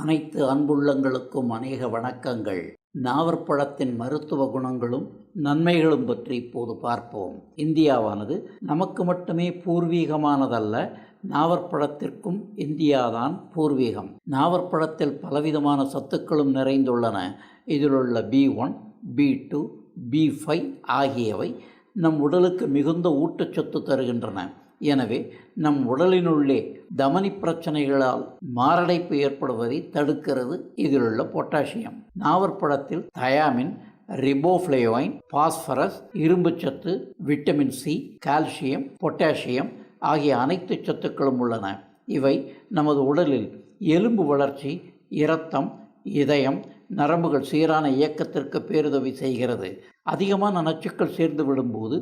அனைத்து அன்புள்ளங்களுக்கும் அநேக வணக்கங்கள். நாவற்பழத்தின் மருத்துவ குணங்களும் நன்மைகளும் பற்றி இப்போது பார்ப்போம். இந்தியாவானது நமக்கு மட்டுமே பூர்வீகமானதல்ல நாவற்பழத்திற்கும் இந்தியாதான் பூர்வீகம். நாவற்பழத்தில் பலவிதமான சத்துக்களும் நிறைந்துள்ளன. இதிலுள்ள B one B two B five ஆகியவை நம் உடலுக்கு மிகுந்த ஊட்டச்சத்து தருகின்றன. எனவே நம் உடலினுள்ளே தமனி பிரச்சனைகளால் மாரடைப்பு ஏற்படுவதை தடுக்கிறது. இதிலுள்ள பொட்டாசியம். நாவற்பழத்தில் தயாமின் ரிபோஃப்ளேவைன் பாஸ்பரஸ் இரும்புச்சத்து விட்டமின் சி கால்சியம் பொட்டாசியம் ஆகிய அனைத்து சத்துக்களும் உள்ளன. இவை நமது உடலில் எலும்பு வளர்ச்சி இரத்தம் இதயம் நரம்புகள் சீரான இயக்கத்திற்கு பேருதவி செய்கிறது. அதிகமான நச்சுக்கள் சேர்ந்து விடும்போது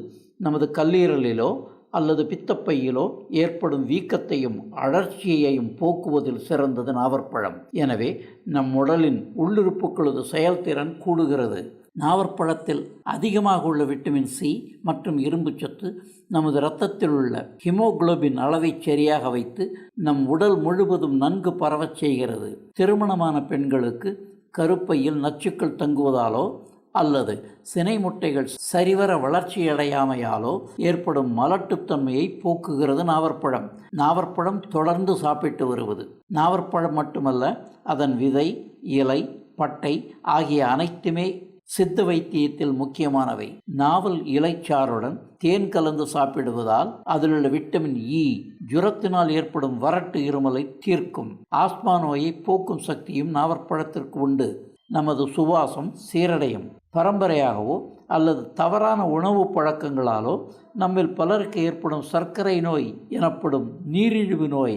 நமது கல்லீரலிலோ அல்லது பித்தப்பையிலோ ஏற்படும் வீக்கத்தையும் அழற்சியையும் போக்குவதில் சிறந்தது நாவற்பழம். எனவே நம் உடலின் உள்ளுறுப்புகளது செயல்திறன் கூடுகிறது. நாவற்பழத்தில் அதிகமாக உள்ள விட்டமின் சி மற்றும் இரும்புச்சத்து நமது இரத்தத்தில் உள்ள ஹிமோகுளோபின் அளவை சரியாக வைத்து நம் உடல் முழுவதும் நன்கு பரவச் செய்கிறது. திருமணமான பெண்களுக்கு கருப்பையில் நச்சுக்கள் தங்குவதாலோ அல்லது சினை முட்டைகள் சரிவர வளர்ச்சியடையாமையாலோ ஏற்படும் மலட்டுத்தன்மையை போக்குகிறது நாவற்பழம். நாவற்பழம் தொடர்ந்து சாப்பிட்டு வருவது. நாவற்பழம் மட்டுமல்ல அதன் விதை இலை பட்டை ஆகிய அனைத்துமே சித்த வைத்தியத்தில் முக்கியமானவை. நாவல் இலைச்சாறுடன் தேன் கலந்து சாப்பிடுவதால் அதிலுள்ள விட்டமின் இ ஜுரத்தினால் ஏற்படும் வறட்டு இருமலை தீர்க்கும். ஆஸ்மா நோயை போக்கும் சக்தியும் நாவற்பழத்திற்கு உண்டு. நமது சுவாசம் சீரடையும். பரம்பரையாகவோ அல்லது தவறான உணவு பழக்கங்களாலோ நம்மில் பலருக்கு ஏற்படும் சர்க்கரை நோய் எனப்படும் நீரிழிவு நோய்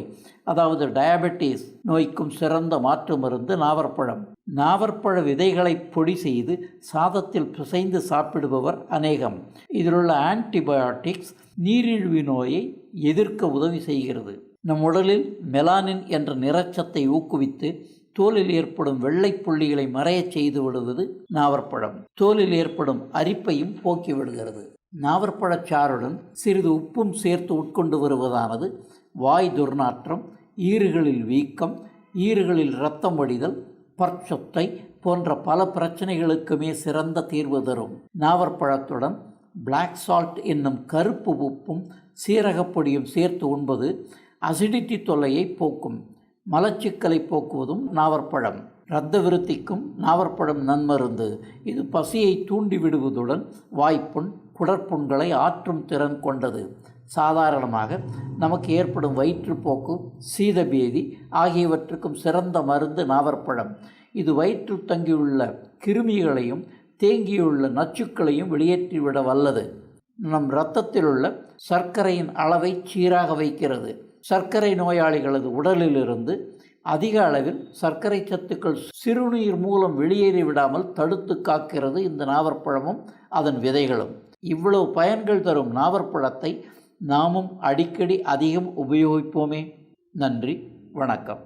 அதாவது டயபெட்டிஸ் நோய்க்கும் சிறந்த மாற்று மருந்து நாவற்பழம். நாவற்பழ விதைகளை பொடி செய்து சாதத்தில் பிசைந்து சாப்பிடுபவர் அநேகம். இதிலுள்ள ஆன்டிபயோட்டிக்ஸ் நீரிழிவு நோயை எதிர்க்க உதவி செய்கிறது. நம் உடலில் மெலானின் என்ற நிறச்சத்தை ஊக்குவித்து தோலில் ஏற்படும் வெள்ளை புள்ளிகளை மறையச் செய்து விடுவது நாவற்பழம். தோலில் ஏற்படும் அரிப்பையும் போக்கி விடுகிறது. நாவற்பழச்சாறுடன் சிறிது உப்பும் சேர்த்து உட்கொண்டு வருவதானது வாய் துர்நாற்றம் ஈறுகளில் வீக்கம் ஈறுகளில் இரத்தம் வடிதல் பற்சொத்தை போன்ற பல பிரச்சனைகளுக்குமே சிறந்த தீர்வு தரும். நாவற்பழத்துடன் பிளாக் சால்ட் என்னும் கருப்பு உப்பும் சீரகப்பொடியும் சேர்த்து உண்பது அசிடிட்டி தொல்லையை போக்கும். மலச்சிக்கலை போக்குவதும் நாவற்பழம். இரத்த விருத்திக்கும் நாவற்பழம் நன்மருந்து. இது பசியை தூண்டி விடுவதுடன் வாய்ப்புண் குடற்புண்களை ஆற்றும் திறன் கொண்டது. சாதாரணமாக நமக்கு ஏற்படும் வயிற்றுப்போக்கு சீதபேதி ஆகியவற்றுக்கும் சிறந்த மருந்து நாவற்பழம். இது வயிற்றில் தங்கியுள்ள கிருமிகளையும் தேங்கியுள்ள நச்சுக்களையும் வெளியேற்றிவிட வல்லது. நம் இரத்தத்திலுள்ள சர்க்கரையின் அளவை சீராக வைக்கிறது. சர்க்கரை நோயாளிகளது உடலிலிருந்து அதிக அளவில் சர்க்கரை சத்துக்கள் சிறுநீர் மூலம் வெளியேறி விடாமல் தடுத்து காக்கிறது இந்த நாவற்பழமும் அதன் விதைகளும். இவ்வளவு பயன்கள் தரும் நாவற்பழத்தை நாமும் அடிக்கடி அதிகம் உபயோகிப்போமே. நன்றி வணக்கம்.